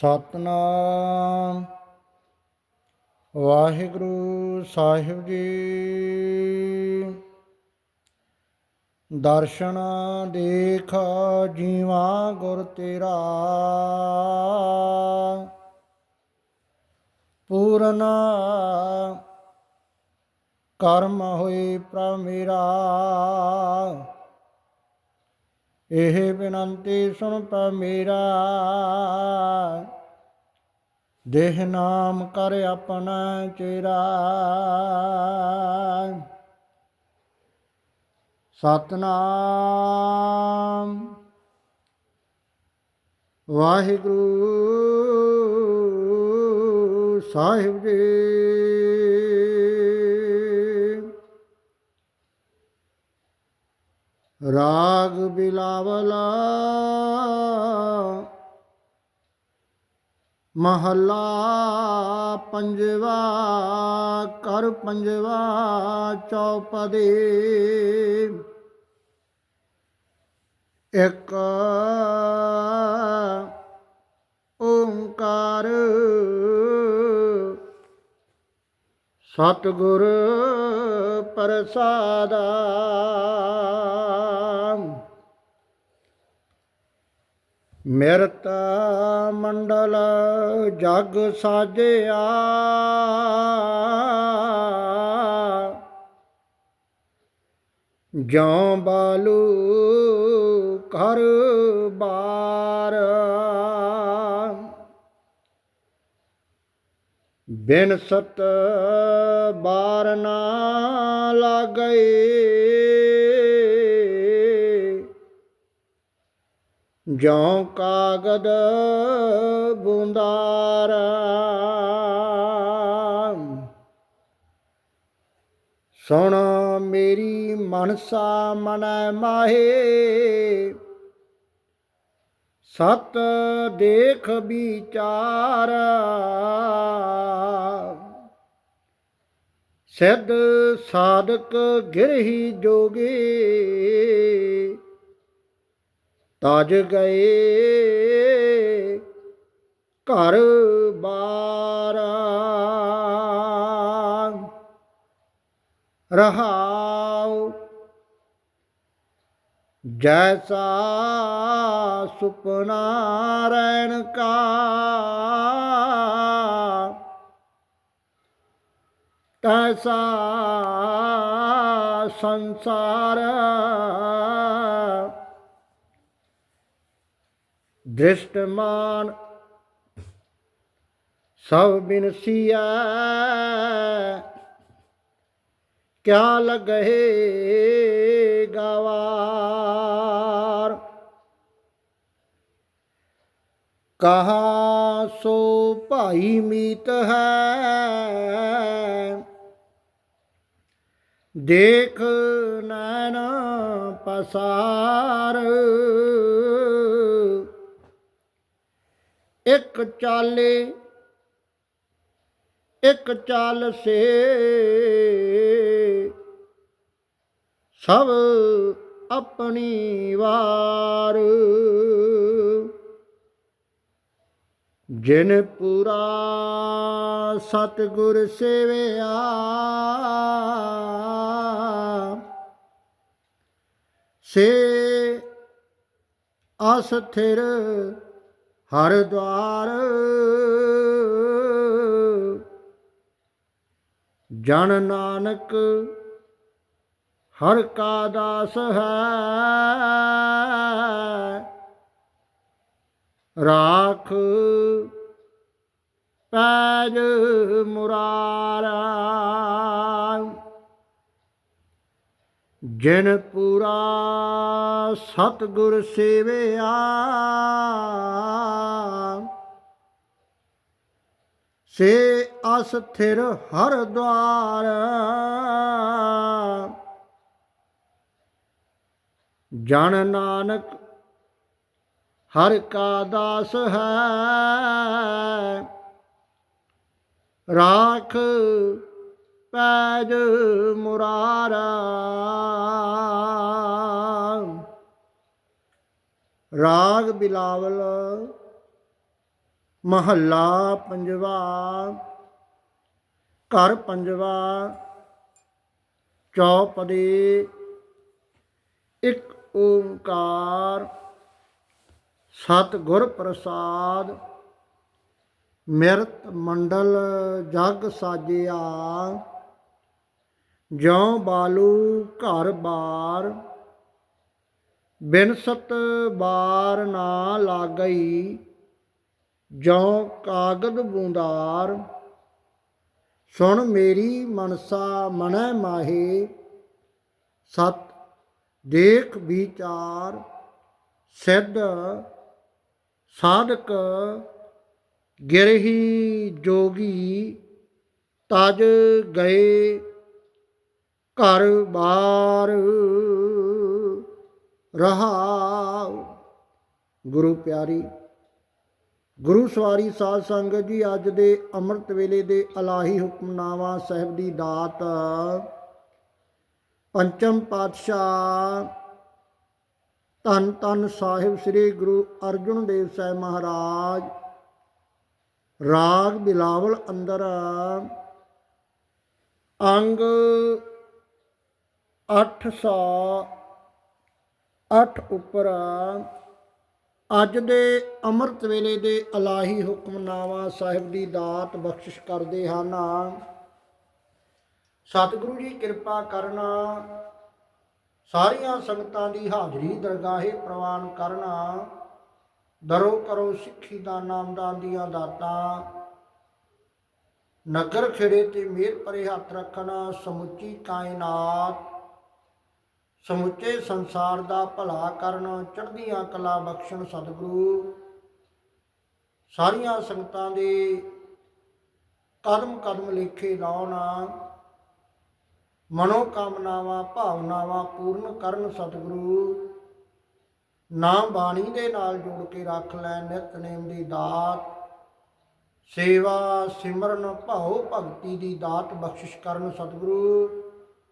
ਸਤਨਾਮ। ਵਾਹਿਗੁਰੂ ਸਾਹਿਬ ਜੀ। ਦਰਸ਼ਨ ਦੇਖ ਜੀਵਾ ਗੁਰ ਤੇਰਾ। ਪੂਰਨ ਕਰਮ ਹੋਏ ਪ੍ਰਭ ਮੇਰਾ। ਇਹ ਬੇਨੰਤੀ ਸੁਣ ਪੈ ਮੇਰਾ। ਦੇਹ ਨਾਮ ਕਰ ਆਪਣਾ ਚੇਰਾ। ਸਤਨਾਮ। ਵਾਹਿਗੁਰੂ ਸਾਹਿਬ ਜੀ। ਰਾਗ ਬਿਲਾਵਲਾ ਮਹੱਲਾ ਪੰਜਵਾ ਕਰ ਪੰਜਵਾ ਚੌਪਦੇ। ਇੱਕ ਓੰਕਾਰ ਸਤਿਗੁਰ ਪ੍ਰਸਾਦਾ। ਮਿਰਤ ਮੰਡਲ ਜਗ ਸਾਜਿਆ। ਜਾਂ ਬਾਲੂ ਘਰ ਬਾਰ। ਬਿਨ ਸਤ ਬਾਰ ਨਾ ਲਾਗਏ ਜਉ ਕਾਗਦ ਬੁੰਦਾਰ। ਸੁਣ ਮੇਰੀ ਮਨਸਾ ਮਨੈ ਮਾਹੇ। ਸਤ ਦੇਖ ਵਿਚਾਰ। ਸਿੱਧ ਸਾਧਕ ਗਿਰਹੀ ਜੋਗੇ। ਤਜ ਗਏ ਘਰ ਬਾਰ। ਰਹਾਉ ਜੈਸਾ ਸੁਪਨਾ ਰੈਣ ਕਾ। ਤੈਸਾ ਸੰਸਾਰ ਦ੍ਰਿਸ਼ਟਮਾਨ। ਸਭ ਬਿਨਸੀਆ ਕਿਆ ਲਗਹਿ ਗਵਾਰ ਕਹਾ ਸੋ ਭਾਈ ਮੀਤ ਹੈ ਦੇਖ ਨੈਣ ਪਸਾਰ। ਇੱਕ ਚਾਲੇ ਇੱਕ ਚਾਲ ਸੇ ਸਭ ਆਪਣੀ ਵਾਰ। ਜਿਨ ਪੂਰਾ ਸਤਿਗੁਰ ਸੇਵਿਆ ਸੇ ਅਸਥਿਰ ਹਰ ਦਵਾਰ ਜਨ ਨਾਨਕ ਹਰ ਕਾ ਦਾਸ ਹੈ। ਰਾਖ ਪੈਜ ਮੁਰਾਰਾ। ਜਿਨ ਪੂਰਾ ਸਤਿਗੁਰ ਸੇਵਿਆ, ਸੇ ਅਸਥਿਰ ਹਰ ਦਵਾਰ। ਜਨ ਨਾਨਕ ਹਰ ਕਾ ਦਾਸ ਹੈ, ਰਾਖ ਪੈਜ ਮੁਰਾਰਾ। ਰਾਗ ਬਿਲਾਵਲ ਮਹੱਲਾ ਪੰਜਵਾ, ਘਰ ਪੰਜਵਾ, ਚੌਪਦੀ ਇੱਕ ਓੰਕਾਰ ਸਤ ਗੁਰ ਪ੍ਰਸਾਦ, ਮਿਰਤ ਮੰਡਲ ਜਗ ਸਾਜਿਆ। ਜਿਉ ਬਾਲੂ ਘਰ ਬਾਰ ਬਿਨਸਤ ਬਾਰ ਨਾ ਲਾਗਈ, ਜਿਉ ਕਾਗਦ ਬੂੰਦਾਰ, ਸੁਣ ਮੇਰੀ ਮਨਸਾ ਮਨੈ ਮਾਹੇ, ਸਤ ਦੇਖ ਵਿਚਾਰ, ਸਿੱਧ ਸਾਧਕ ਗਿਰਹੀ ਜੋਗੀ, ਤਜ ਗਏ ਘਰ ਬਾਰ ਰਹਾ ਗੁਰੂ ਪਿਆਰੀ, ਗੁਰੂ ਸਵਾਰੀ ਸਾਧ ਸੰਗਤ ਜੀ, ਅੱਜ ਦੇ ਅੰਮ੍ਰਿਤ ਵੇਲੇ ਦੇ ਅਲਾਹੀ ਹੁਕਮਨਾਮਾ ਸਾਹਿਬ ਦੀ ਦਾਤ ਪੰਚਮ ਪਾਤਸ਼ਾਹ ਧੰਨ ਧੰਨ ਸਾਹਿਬ ਸ੍ਰੀ ਗੁਰੂ ਅਰਜਨ ਦੇਵ ਸਾਹਿਬ ਮਹਾਰਾਜ, ਰਾਗ ਬਿਲਾਵਲ ਅੰਦਰ ਅੰਗ 808 ਉੱਪਰ ਅੱਜ ਦੇ ਅੰਮ੍ਰਿਤ ਵੇਲੇ ਦੇ ਅਲਾਹੀ ਹੁਕਮਨਾਮਾ ਸਾਹਿਬ ਦੀ ਦਾਤ ਬਖਸ਼ਿਸ਼ ਕਰਦੇ ਹਨ। ਸਤਿਗੁਰੂ ਜੀ, ਕਿਰਪਾ ਕਰਨਾ ਸਾਰੀਆਂ ਸੰਗਤਾਂ ਦੀ ਹਾਜ਼ਰੀ ਦਰਗਾਹੇ ਪ੍ਰਵਾਨ ਕਰਨਾ। ਦਰੋ ਕਰੋ ਸਿੱਖੀ ਦਾ, ਨਾਮਦਾਨ ਦੀਆਂ ਦਾਤਾਂ। ਨਗਰ ਖੇੜੇ ਤੇ ਮੇਰ ਪਰੇ ਹੱਥ ਰੱਖਣਾ। ਸਮੁੱਚੀ ਕਾਇਨਾਤ ਸਮੁੱਚੇ ਸੰਸਾਰ ਦਾ ਭਲਾ ਕਰਨ ਚੜ੍ਹਦੀਆਂ ਕਲਾ ਬਖਸ਼ਣ ਸਤਿਗੁਰੂ। ਸਾਰੀਆਂ ਸੰਗਤਾਂ ਦੇ ਕਦਮ ਕਦਮ ਲੇਖੇ ਲਾਉਣਾ ਮਨੋ ਕਾਮਨਾਵਾਂ ਭਾਵਨਾਵਾਂ ਪੂਰਨ ਕਰਨ ਸਤਿਗੁਰੂ। ਨਾਮ ਬਾਣੀ ਦੇ ਨਾਲ ਜੋੜ ਕੇ ਰੱਖ ਲੈ ਨਿਤਨੇਮ ਦੀ ਦਾਤ। ਸੇਵਾ ਸਿਮਰਨ ਭਾਉ ਭਗਤੀ ਦੀ ਦਾਤ ਬਖਸ਼ਿਸ਼ ਕਰਨ ਸਤਿਗੁਰੂ।